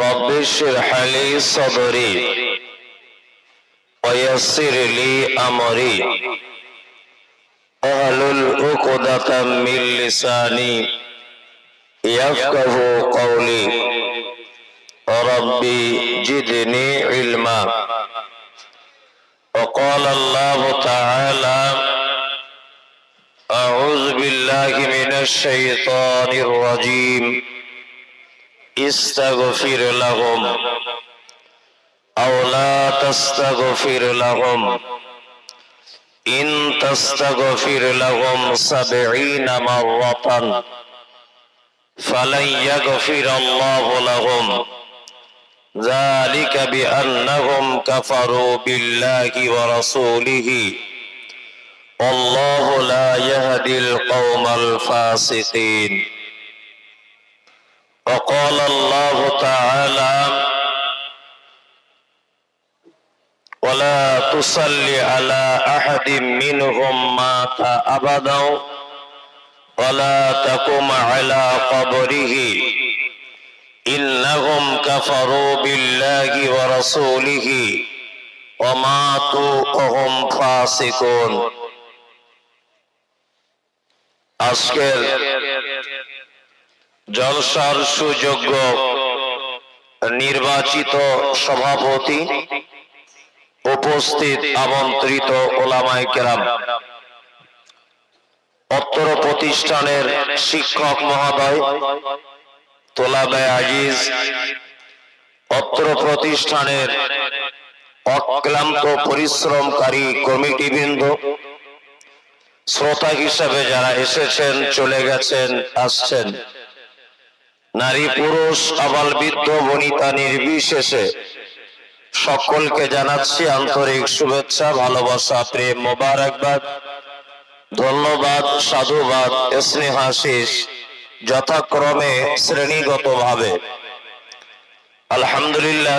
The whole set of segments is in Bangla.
رب اشرح لي صدري ويسر لي أمري. أهل عقدة من لساني يفقه قولي. ربي جدني علما. وقال الله تعالى أعوذ بالله من الشيطان الرجيم. استغفر لهم أو لا تستغفر لهم إن تستغفر لهم سبعين مرة فلن يغفر الله لهم ذلك بأنهم كفروا بالله ورسوله والله لا يهدي القوم الفاسقين وقال الله تعالى ولا تصل على أحد منهم مات أبدا ولا تقم على قبره. إنهم كفروا بالله ورسوله وماتوا وهم فاسقون. أشكر জলসার সুযোগ্য নির্বাচিত সভাপতি উপস্থিত আমন্ত্রিত ওলামাই কেরাম। অত্তর প্রতিষ্ঠানের শিক্ষক মহোদয় তোলাবে আজিজ। অত্র প্রতিষ্ঠানের অক্লান্ত পরিশ্রমকারী কমিটি কমিটিবৃন্দ। শ্রোতা হিসাবে যারা এসেছেন, চলে গেছেন, আসছেন। নারী পুরুষ আবাল বৃদ্ধ বনিতা নির্বিশেষে সকলকে জানাচ্ছি আন্তরিক শুভেচ্ছা ভালোবাসা প্রেম মোবারকবাদ। ধন্যবাদ সাধুবাদ স্নেহাশিস যথাক্রমে শ্রেণীগত ভাবে আলহামদুলিল্লাহ।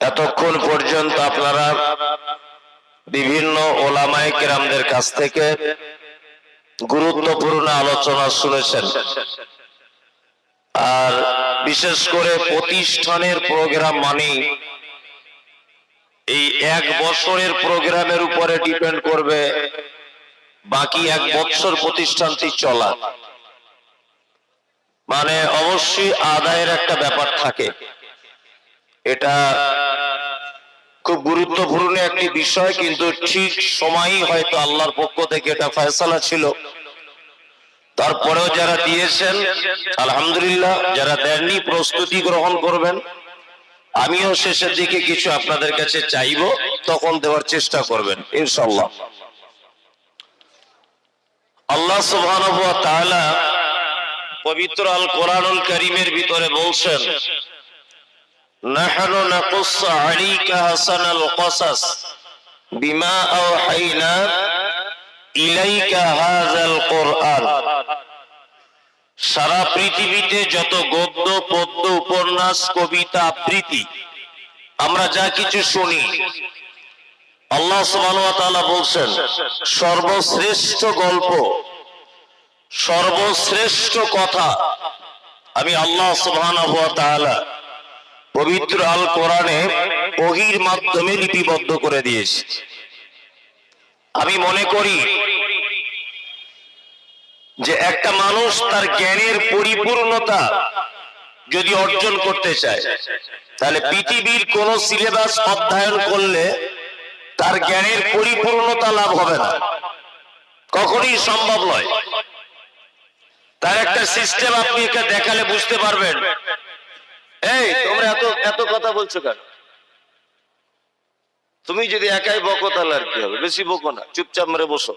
এতক্ষণ পর্যন্ত আপনারা বিভিন্ন ওলামায় কেরামদের কাছ থেকে গুরুত্বপূর্ণ আলোচনা শুনেছেন। আর বিশেষ করে প্রতিষ্ঠানের প্রোগ্রাম মানে এই এক বছরের প্রোগ্রামের উপরে ডিপেন্ড করবে বাকি এক বছর প্রতিষ্ঠানটি চলা মানে অবশ্যই আদায়ের একটা ব্যাপার থাকে। এটা খুব গুরুত্বপূর্ণ একটি বিষয়, কিন্তু ঠিক সময়ই হয়তো আল্লাহর পক্ষ থেকে এটা ফয়সালা ছিল। তারপরেও যারা দিয়েছেন, আলহামদুলিল্লাহ, যারা দেননি, প্রস্তুতি গ্রহণ করবেন। আমিও শেষের দিকে কিছু আপনাদের কাছে চাইব, তখন দেওয়ার চেষ্টা করবেন ইনশাল্লাহ আল্লাহ সুবহানাহু ওয়া তাআলা পবিত্র আল কোরআনুল কারীমের ভিতরে বলছেন নাহনু নাকুস আলাইকা হাসানাল কসাস। বিমা আওহাইনা ইলাইকা হাযাল কোরআন। সারা পৃথিবীতে যত গদ্য, পদ্য, উপন্যাস, কবিতা, আবৃত্তি আমরা যা কিছু শুনি, আল্লাহ তাআলা বলছেন, সর্বশ্রেষ্ঠ গল্প, সর্বশ্রেষ্ঠ কথা আমি আল্লাহ তাআলা পবিত্র আল কোরআনে ওহির মাধ্যমে লিপিবদ্ধ করে দিয়েছি। আমি মনে করি যে একটা মানুষ তার জ্ঞানের পরিপূর্ণতা যদি অর্জন করতে চায়, তাহলে পৃথিবীর কোন সিলেবাস অধ্যয়ন করলে তার জ্ঞানের পরিপূর্ণতা লাভ হবে না। কখনই সম্ভব নয়। তার একটা সিস্টেম আপনি দেখালে বুঝতে পারবেন এই তোমরা এত এত কথা বলছো কেন? তুমি যদি একাই বকো তাহলে আর কি হবে? বেশি বকো না চুপচাপ মেরে বসো।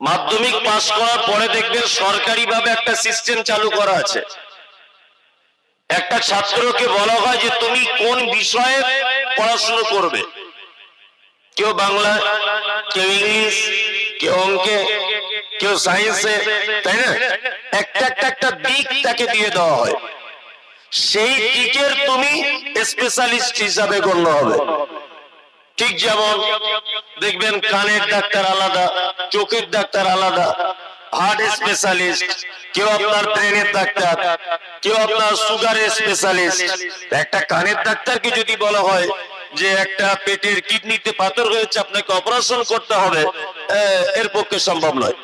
মাধ্যমিক পাস করার পরে দেখবেন সরকারি ভাবে একটা সিস্টেম চালু করা আছে। একটা ছাত্রকে বলা হয় যে তুমি কোন বিষয়ে পড়াশোনা করবে? কেউ বাংলা কেউ ইংলিশ কেউ অঙ্কে কেউ সায়েন্সে তাই না? একটা একটা একটা দিক তাকে দিয়ে দেওয়া হয়। সেই দিকের তুমি স্পেশালিস্ট হিসাবে গণ্য হবে। ঠিক যেমন দেখবেন কানের ডাক্তার আলাদা, চোখের ডাক্তার আলাদা হার্ট স্পেশালিস্ট কেউ আপনার ব্রেনের ডাক্তার, কেউ আপনার সুগারের স্পেশালিস্ট একটা কানের ডাক্তারকে যদি বলা হয় যে একটা পেটের কিডনিতে পাথর হয়েছে, আপনাকে অপারেশন করতে হবে এর পক্ষে সম্ভব নয়।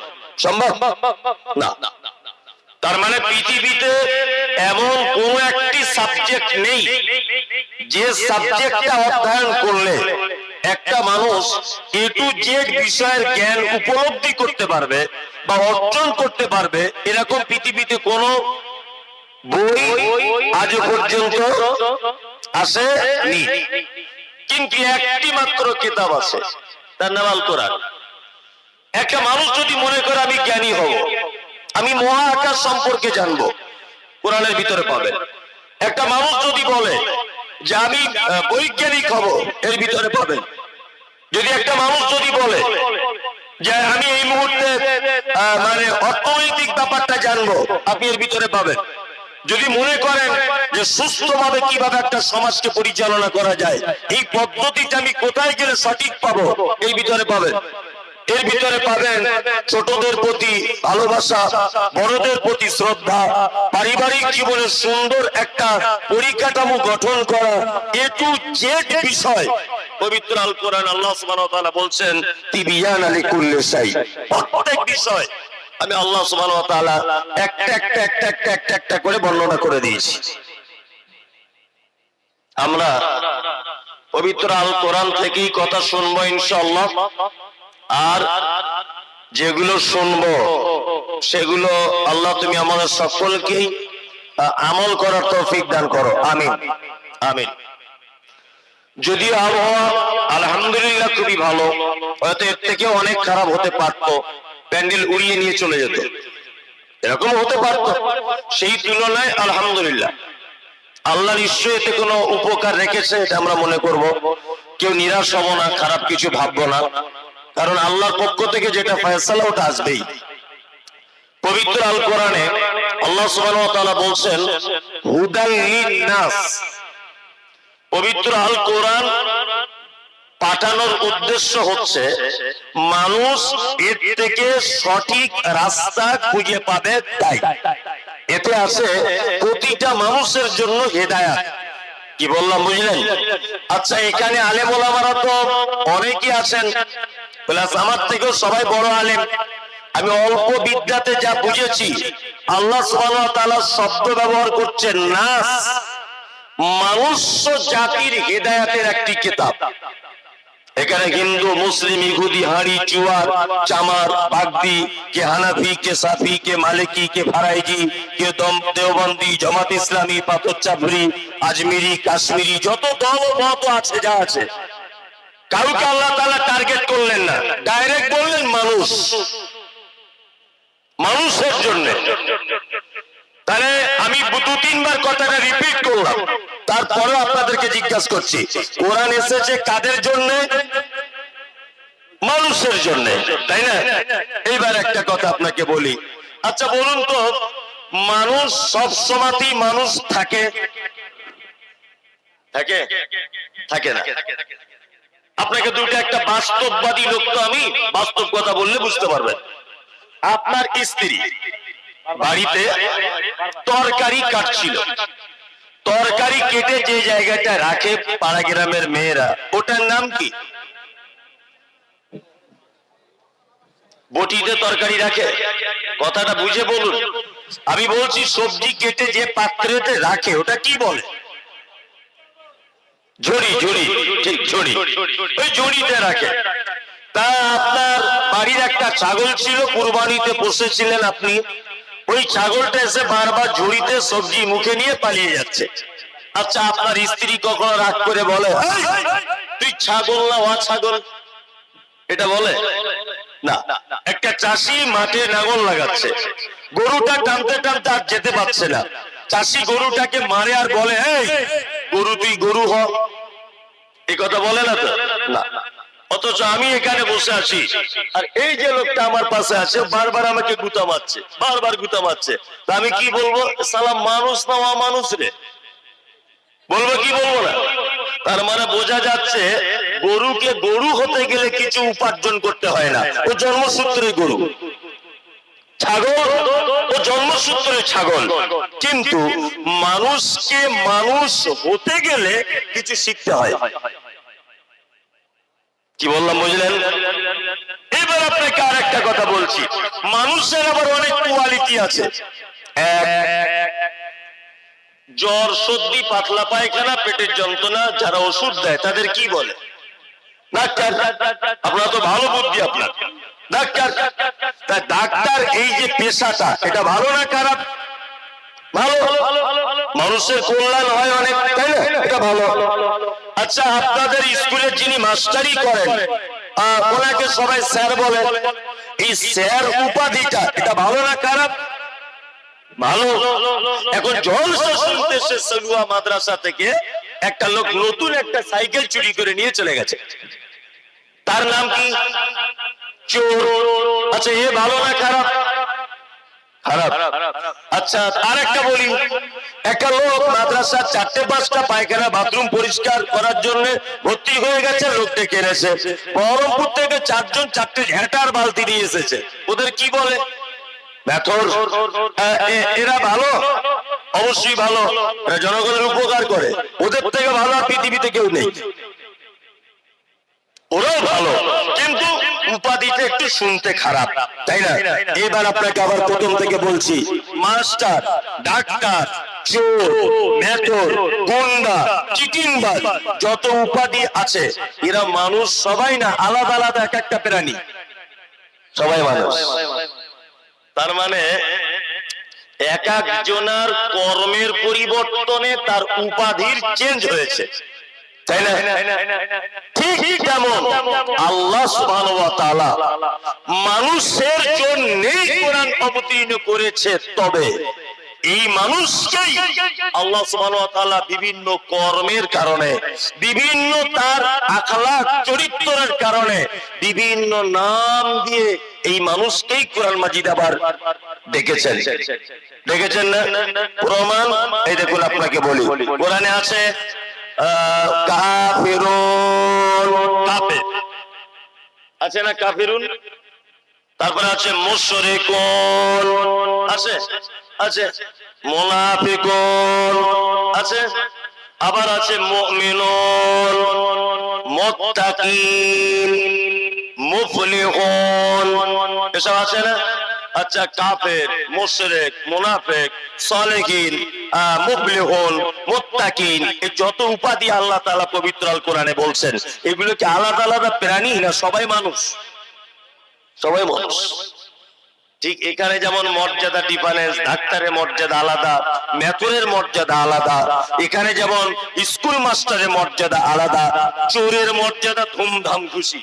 সম্ভব? না। তার মানে পৃথিবীতে এমন কোন একটি সাবজেক্ট নেই যে সাবজেক্টটা অধ্যয়ন করলে একটা মানুষ এ টু জেড বিষয়ের জ্ঞান উপলব্ধি করতে পারবে বা অর্জন করতে পারবে এরকম পৃথিবীতে কোন বই আজ পর্যন্ত আসেনি। কিন্তু একটি মাত্র কিতাব আছে, তার নাম আল একটা মানুষ যদি মনে করে আমি জ্ঞানী হব, আমি মহাকাশ সম্পর্কে জানব, কোরআনের ভিতরে পাবেন। একটা মানুষ যদি বলে যে আমি বৈজ্ঞানিক হব, এর ভিতরে পাবেন। যদি একটা মানুষ যদি বলে যে আমি এই মুহূর্তে মানে অর্থনৈতিক ব্যাপারটা জানব, আপনি এর ভিতরে পাবেন। যদি মনে করেন যে সুস্থভাবে কীভাবে একটা সমাজকে পরিচালনা করা যায়, এই পদ্ধতিটা আমি কোথায় গেলে সঠিক পাবো, এর ভিতরে পাবেন। এর ভিতরে পাবেন ছোটদের প্রতি ভালোবাসা, বড়দের প্রতি শ্রদ্ধা, পারিবারিক জীবনে সুন্দর একটা পরিকাঠামো গঠন করা এ টু জেড বিষয়। পবিত্র আল কোরআন আল্লাহ সুবহানাহু ওয়া তাআলা বলছেন, তিবিয়ান আলী কুল্লি শাই। প্রত্যেক বিষয় আমি আল্লাহ সুবহানাহু ওয়া তাআলা একটা একটা একটা একটা একটা একটা করে বর্ণনা করে দিয়েছি। আমরা পবিত্র আল কোরআন থেকেই কথা শুনব ইনশাআল্লাহ। আর যেগুলো শুনব, সেগুলো আল্লাহ তুমি আমাদের সকলকেই আমল করার তৌফিক দান করো। আমিন। আমিন। যদিও আবহাওয়া আলহামদুলিল্লাহ খুবই ভালো, হয়তো এর থেকে অনেক খারাপ হতে পারতো, প্যান্ডেল উড়িয়ে নিয়ে চলে যেত। এরকম হতে পারতো। সেই তুলনায় আলহামদুলিল্লাহ। আল্লাহ নিশ্চয়ই এতে কোনো উপকার রেখেছে, এটা আমরা মনে করব। কেউ নিরাশ হব না, খারাপ কিছু ভাববো না। কারণ আল্লাহর পক্ষ থেকে যেটা ফয়সালা ওটা আসবেই। পবিত্র আল কোরআনে আল্লাহ সুবহানাহু বলছেন, হুদাল লিন-নাস। পবিত্র আল কোরআন পাঠানোর উদ্দেশ্য হচ্ছে, মানুষ এর থেকে সঠিক রাস্তা খুঁজে পাবে তাই। এতে আছে প্রতিটা মানুষের জন্য হেদায়াত। কি বললাম, বুঝলেন? আচ্ছা এখানে আলেম ওলামারা তো অনেকেই আছেন। প্লাস আমার থেকেও সবাই বড় আলেম। আমি অল্প বিদ্যাতে যা বুঝেছি, আল্লাহ শব্দ ব্যবহার করছেন নাস মানুষ জাতির হেদায়াতের একটি কিতাব। এখানে হিন্দু, মুসলিম, ইহুদি, হাড়ি, চুয়ার, চামার, বাগদি, কে হানাফি, কে সাফি, কে মালিকি, কে ফারাইজি, কে দম, দেওবন্দি, জামাত ইসলামী, পাথর চাপড়ি, আজমিরি, কাশ্মীরি, যত দল মত আছে, যা আছে কাউকে আল্লাহ তাআলা টার্গেট করলেন না। ডাইরেক্ট বললেন মানুষ। মানুষের জন্য। তাহলে আমি দু তিনবার কথাটা রিপিট করলাম। তারপরেও আপনাদেরকে জিজ্ঞাসা করছি, কোরআন এসেছে কাদের জন্য? মানুষের জন্য, তাই না? এইবার একটা কথা আপনাকে বলি। আচ্ছা বলুন তো, মানুষ সব সময়তেই মানুষ থাকে? থাকে? থাকে না? আপনাকে দুটো একটা বাস্তববাদী লোক তো আমি, বাস্তব কথা বললে বুঝতে পারবেন। আপনার স্ত্রী বাড়িতে তরকারি কাটছিল। তরকারি কেটে যে জায়গাটা রাখে পাড়া গ্রামের মেয়েরা, ওটার নাম কি? বটিতে তরকারি রাখে? কথাটা বুঝে বলুন। আমি বলছি, সবজি কেটে যে পাত্রেতে রাখে, ওটা কি বলে? ঝুড়ি ঝুড়ি, ঠিক, ঝুড়ি। ওই ঝুড়িতে রাখে। তা আপনার বাড়ির একটা ছাগল ছিল, কুরবানিতে বসেছিলেন আপনি। ওই ছাগলটা এসে বারবার ঝুড়িতে সবজি মুখে নিয়ে পালিয়ে যাচ্ছে। আচ্ছা আপনার স্ত্রী কখনো রাগ করে বলে তুই ছাগল না ওয়া ছাগল এটা বলে? না। একটা চাষি মাঠে নাঙল লাগাচ্ছে। গরুটা টানতে টানতে আর যেতে পারছে না। চাষি গরুটাকে মারে আর বলে গরু তুই গরু হ। এই কথা বলে না তো? না। অথচ আমি এখানে বসে আছি। আর এই যে লোকটা আমার পাশে আছে, বারবার আমাকে গুতা মারছে, বারবার গুতা মারছে। তা আমি কি বলব? সালাম মানুষ না মানুষ রে? বলব কি বলব না? তার মানে বোঝা যাচ্ছে, গরুকে গরু হতে গেলে কিছু উপার্জন করতে হয় না। ও জন্মসূত্রে গরু। ছাগল ও জন্মসূত্রে ছাগল। কিন্তু মানুষকে মানুষ হতে গেলে কিছু শিখতে হয়। কি বললাম, বুঝলেন? এবার আপনাকে আর একটা কথা বলছি। মানুষের আবার অনেক কোয়ালিটি আছে। জ্বর, সর্দি, পাতলা পায়খানা, পেটের যন্ত্রণা, যারা ওষুধ দেয়, তাদের কি বলে? ডাক্তার, আপনার তো ভালো বুদ্ধি আপনার। ডাক্তার, তা ডাক্তার এই যে পেশাটা, এটা ভালো না খারাপ? ভালো। মানুষের কল্যাণ হয় অনেক, তাই না? এটা ভালো। আচ্ছা আপনাদের স্কুলের যিনি মাস্টারি করেন ওনাকে সবাই স্যার বলে। এই স্যার উপাধিটা, এটা ভালো না খারাপ? ভালো। এখন জলসা শুনতে সলুয়া মাদ্রাসা থেকে একটা লোক নতুন একটা সাইকেল চুরি করে নিয়ে চলে গেছে। তার নাম কি? চোর। আচ্ছা এ ভালো না খারাপ? খারাপ। আচ্ছা আর একটা বলি। একটা লোক পাঁচটা পায়খানা বাথরুম পরিষ্কার করার ভর্তি হয়ে গেছে লোক ডেকে এনেছে বহরমপুর থেকে চারজন চারটে ঝেঁটার বালতি নিয়ে এসেছে। ওদের কি বলে? এ- এরা ভালো? অবশ্যই ভালো। জনগণের উপকার করে। ওদের থেকে ভালো পৃথিবীতে কেউ নেই। ওরাও ভালো। উপাধিটা একটু শুনতে খারাপ, তাই না? এবার আপনাকে আবার প্রথম থেকে বলছি, মাস্টার, ডাক্তার, চোর যত উপাধি আছে, এরা মানুষ সবাই না, আলাদা আলাদা এক একটা প্রাণী। সবাই মানুষ। তার মানে এক একজনের কর্মের পরিবর্তনে তার উপাধির চেঞ্জ হয়েছে। তাই না? ঠিক তেমন আল্লাহ মানুষের কোরআন অবতীর্ণ করেছে তবে এই মানুষকেই আল্লাহ তাআলা বিভিন্ন কর্মের কারণে, বিভিন্ন তার আখলাক চরিত্রের কারণে, বিভিন্ন নাম দিয়ে এই মানুষকেই কোরআন মাজিদ আবার ডেকেছেন। দেখেছেন না? প্রমাণ? এই দেখুন আপনাকে বলি। কোরআনে আছে আছে না কাফিরুন? তারপরে আছে মুশরিকুন। আছে? আছে। মুনাফিকুন। আছে? আবার আছে মুমিনুন। মুত্তাকিন। মুফলিহুন। এসব আছে না? আচ্ছা কাফের মুশরিক মুনাফিক সালেহিন আহ, মুফলিহুন মুত্তাকিন এই যত উপাধি আল্লাহ তাআলা পবিত্র আল কোরআনে বলছেন এগুলো কি আলাদা আলাদা প্রাণী না সবাই মানুষ? সবাই মানুষ। ঠিক এখানে যেমন মর্যাদা ডিফারেন্স ডাক্তারের মর্যাদা আলাদা মেথরের মর্যাদা আলাদা এখানে যেমন স্কুল মাস্টারের মর্যাদা আলাদা চোরের মর্যাদা ধুমধাম খুশি।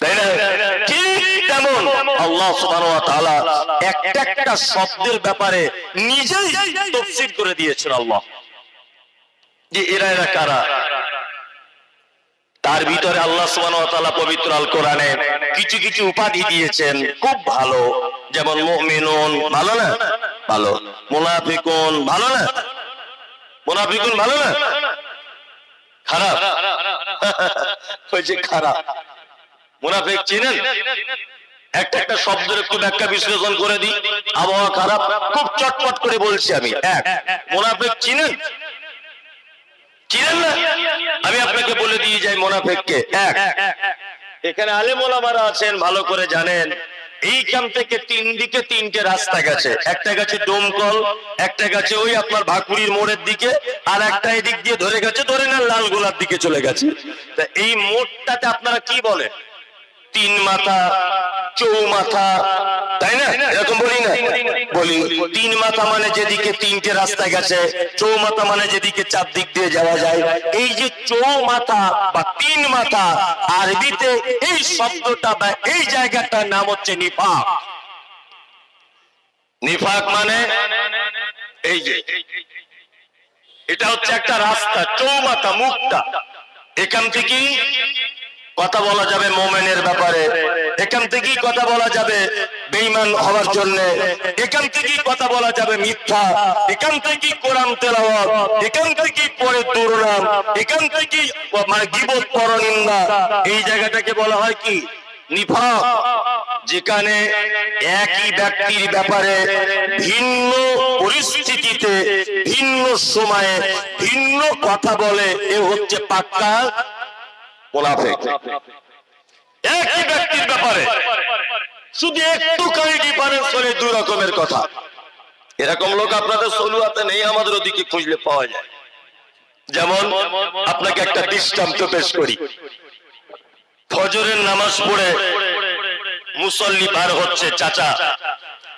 তাই না ঠিক তেমন আল্লাহ সুবহানাহু ওয়া তাআলা একটা একটা শব্দের ব্যাপারে নিজেই তাফসীর করে দিয়েছেন আল্লাহ। যে এরা এরা কারা? তার ভিতরে আল্লাহ পবিত্র আল কোরআনে কিছু কিছু উপাধি দিয়েছেন। খুব ভালো। যেমন মুমিনুন ভালো না? ভালো। মুনাফিকুন ভালো না? মুনাফিকুন ভালো না? খারাপ? যে খারাপ। মুনাফিক চিনেন? একটা একটা শব্দের একটু ব্যাখ্যা বিশ্লেষণ করে দিই। আবহাওয়া খারাপ, খুব চটপট করে বলছি আমি। এক, মুনাফিক চিনেন? চিনেন না? আমি আপনাকে বলে দিয়ে যাই মোনাফেককে। এক, এখানে আলেমোলামারা আছেন, ভালো করে জানেন। এইখান থেকে তিন দিকে তিনটে রাস্তা গেছে। একটা গেছে ডোমকল, একটা গেছে ওই আপনার ভাকুড়ির মোড়ের দিকে, আর একটা এদিক দিয়ে ধরে গেছে ধরে নেন লালগোলার দিকে চলে গেছে। তা এই মোড়টাতে আপনারা কি বলেন? তিন মাথা চৌমাথা তাই না? এরকম বলি না? বলি, তিন মাথা মানে যেদিকে তিনটে রাস্তা গেছে চৌমাথা মানে যেদিকে চার দিক দিয়ে যাওয়া যায়। এই যে চৌমাথা বা তিন মাথা, আরবিতে এই শব্দটা বা এই জায়গাটার নাম হচ্ছে নিফাক। নিফাক মানে এই যে, এটা হচ্ছে একটা রাস্তা চৌমাথা মুখটা। এখান থেকেই কথা বলা যাবে মোমেনের ব্যাপারে। এখান থেকেই কথা বলা যাবে বেঈমান হওয়ার জন্য। এখান থেকেই কথা বলা যাবে মিথ্যা। এখান থেকেই কোরআন তেলাওয়াত। এখান থেকেই পরে দুর্নাম এখান থেকেই মানে গিবত পরনিন্দা এই জায়গাটাকে বলা হয় কি? নিফাক। যেখানে একই ব্যক্তির ব্যাপারে ভিন্ন পরিস্থিতিতে, ভিন্ন সময়ে, ভিন্ন কথা বলে। এ হচ্ছে পাক্কা একই ব্যক্তির ব্যাপারে শুধু একটুখানি ডিফারেন্স হলে দু রকমের কথা। এরকম লোক আপনাদের সলুয়াতে নেই, আমাদের ওদিকে খুঁজলে পাওয়া যায়। যেমন, আপনাকে একটা দৃষ্টান্ত পেশ করি। ফজরের নামাজ পড়ে মুসল্লি বার হচ্ছে, চাচা,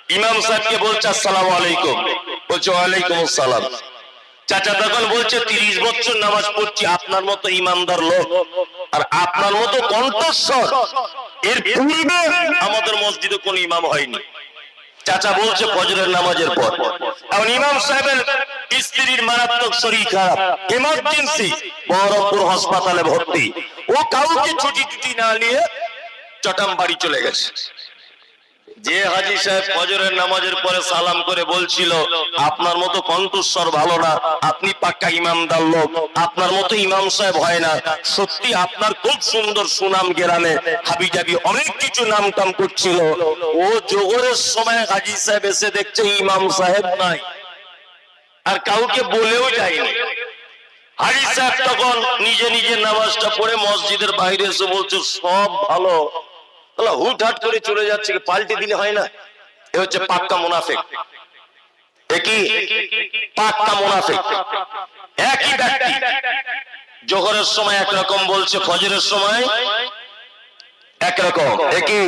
ইমাম সাহেবকে বলছে, আসসালাম আলাইকুম। বলছে, ওয়ালাইকুম আসসালাম। চাচা তখন বলছে, তিরিশ বছর নামাজ পড়ছি, আপনার মতো ইমানদার লোক। আর আপনার মতো কণ্ঠস্বর, এর পূর্বে আমাদের মসজিদে কোন ইমাম হয়নি। চাচা বলছে, ফজরের নামাজের পর। এখন ইমাম সাহেবের স্ত্রীর মারাত্মক শরীর খারাপ। এমার্জেন্সি, বহরমপুর হাসপাতালে ভর্তি। ও কাউকে ছুটি টুটি না নিয়ে চটাম বাড়ি চলে গেছে। যে হাজি সাহেব ফজরের নামাজের পরে সালাম করে বলছিল, আপনার মতো কণ্ঠস্বর ভালো না, আপনি পাক্কা ইমামদার লোক, আপনার মতো ইমাম সাহেব হয় না। সত্যি আপনার খুব সুন্দর সুনাম গেরানে হাবি জাবি অনেক কিছু নাম টাম করছিল। ও জোহরের সময় হাজি সাহেব এসে দেখছে ইমাম সাহেব নাই। আর কাউকে বলেও যায়নি। হাজি সাহেব তখন নিজে নিজে নামাজটা পড়ে মসজিদের বাইরে এসে বলছে, সব ভালো। হুটহাট করে চলে যাচ্ছে পাল্টে দিলে হয় না? এ হচ্ছে পাক্কা মুনাফিক। একই পাক্কা মুনাফিক। একই ব্যক্তি জোহরের সময় একরকম বলছে, ফজরের সময় একরকম। একই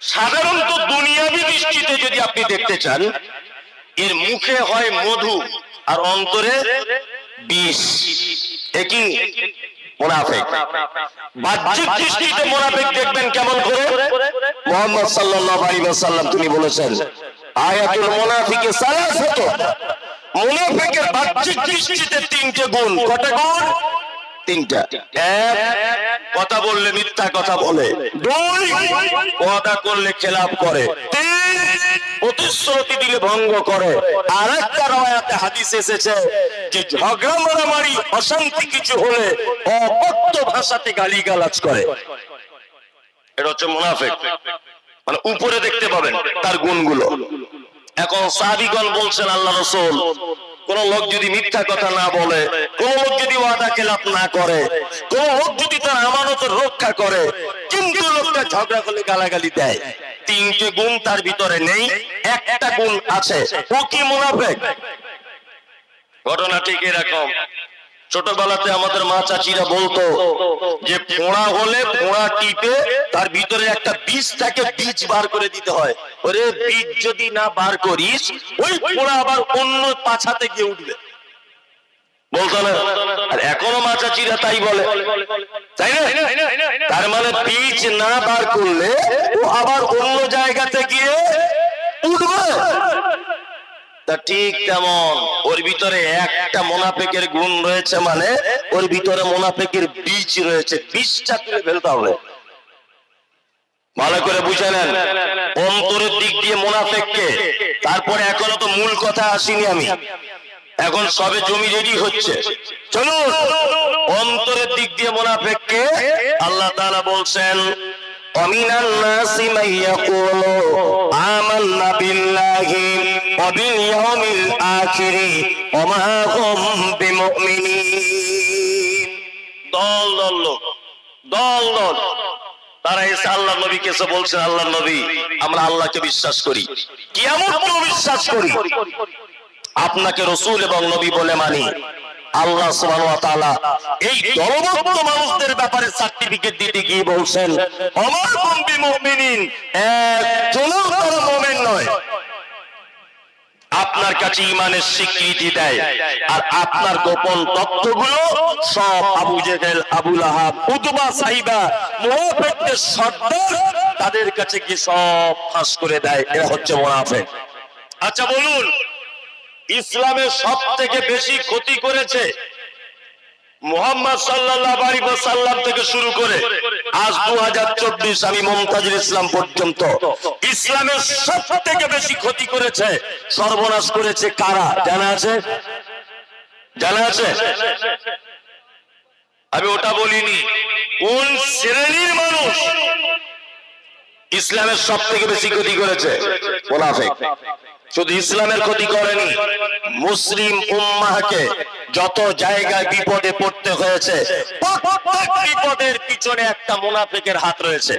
সাধারণত দুনিয়াবি দৃষ্টিতে যদি আপনি দেখতে চান, এর মুখে হয় মধু, আর অন্তরে বিষ। একই মুনাফিক। বাহ্যিক কেমন করে? মোহাম্মদ সাল্লাল্লাহু আলাইহি ওয়াসাল্লাম তিনি বলেছেন, আয়াতুল মুনাফিকে সালাসাতু। মুনাফিকের বাহ্যিক দৃষ্টিতে তিনটে গুণ। কটা গুণ? তিনটা। এক, কথা বললে মিথ্যা কথা বলে। দুই, ওয়াদা করলে খেলাপ করে। তিন, প্রতিশ্রুতি দিলে ভঙ্গ করে। আর একটা রয়াতে হাদিস এসেছে যে ঝগড়া, মারামারি, অশান্তি কিছু হলে অকথ্য ভাষাতে গালিগালাজ করে। এটা হচ্ছে মুনাফিক। মানে উপরে দেখতে পাবেন তার গুণগুলো। এখন সাহাবিগণ বলছেন, আল্লাহ রসুল কোন লোক যদি মিথ্যা কথা না বলে, কোন লোক যদি ওয়াদা খেলাপ না করে, কোন লোক যদি তার আমানতের রক্ষা করে, কিন্তু লোকটা ঝগড়া করলে গালাগালি দেয়। তিনটে গুণ তার ভিতরে নেই, একটা গুণ আছে। ও কি মুনাফেক? ঘটনা ঠিক এরকম। ছোটবেলাতে আমাদের মা চাচিরা বলতো যে ফোঁড়া হলে ফোঁড়া টিপে তার ভিতরে একটা বীজ থাকে বীজ বার করে দিতে হয়। ওরে বীজ যদি না বার করিস, ওই ফোঁড়া আবার অন্য পাছাতে গিয়ে উঠবে। বলতো আর এখনও মা চাচিরা তাই বলে। তাই না? তার মানে না বার করলে ও আবার অন্য জায়গাতে গিয়ে উঠবে। তা ঠিক তেমন। ওর ভিতরে একটা মোনাফেকের গুণ রয়েছে মানে ওর ভিতরে মোনাফেকের বীজ রয়েছে। বীজটা তুলে ফেলতে হবে। ভালো করে বুঝে নেন। অন্তরের দিক দিয়ে মোনাফেককে। তারপরে এখনও তো মূল কথা আসিনি আমি। এখন সবে জমি রেডি হচ্ছে। চলুন। অন্তরের দিক দিয়ে মোনাফেককে আল্লাহ তাআলা বলছেন অমিনাল নাসি মাইয়াকুলু, আমান্না বিল্লাহি وباليوم الآخر وما هم بمؤمنين দল দল লোক দল দল তারা এসে আল্লাহ নবীকে এসে বলছেন আল্লাহ নবী আমরা আল্লাহকে বিশ্বাস করি কিয়ামত বিশ্বাস করি আপনাকে রসুল এবং নবী বলে মানি আল্লাহ সুবহানাহু ওয়া তাআলা এই দলবদ্ধ মানুষদের ব্যাপারে সার্টিফিকেট দিতে গিয়ে বলছেন আমার বন্ধু মুমিনিন একজনও তারা মুমিন নয় আপনার কাছে ইমানের স্বীকৃতি দেয়। আর আপনার গোপন তথ্যগুলো সব আবু জেহেল আবুল আহাব সাহিবা, মুনাফিকদের সর্দার তাদের কাছে কি সব ফাঁস করে দেয়। এরা হচ্ছে মুনাফিক। আচ্ছা বলুন, ইসলামের সব থেকে বেশি ক্ষতি করেছে মোহাম্মদ সাল্লাল্লাহু আলাইহি ওয়াসাল্লাম থেকে শুরু করে আজ 2024 আমি মমতাজুল ইসলাম পর্যন্ত ইসলামের সব থেকে বেশি ক্ষতি করেছে, সর্বনাশ করেছে কারা? জানা আছে? জানা আছে? আমি ওটা বলিনি। কোন শ্রেণির মানুষ ইসলামের সব থেকে বেশি ক্ষতি করেছে? মোনাফেক। শুধু ইসলামের ক্ষতি করেনি, মুসলিম উম্মাহকে যত জায়গায় বিপদে পড়তে হয়েছে বিপদের পিছনে একটা মুনাফিকের হাত রয়েছে।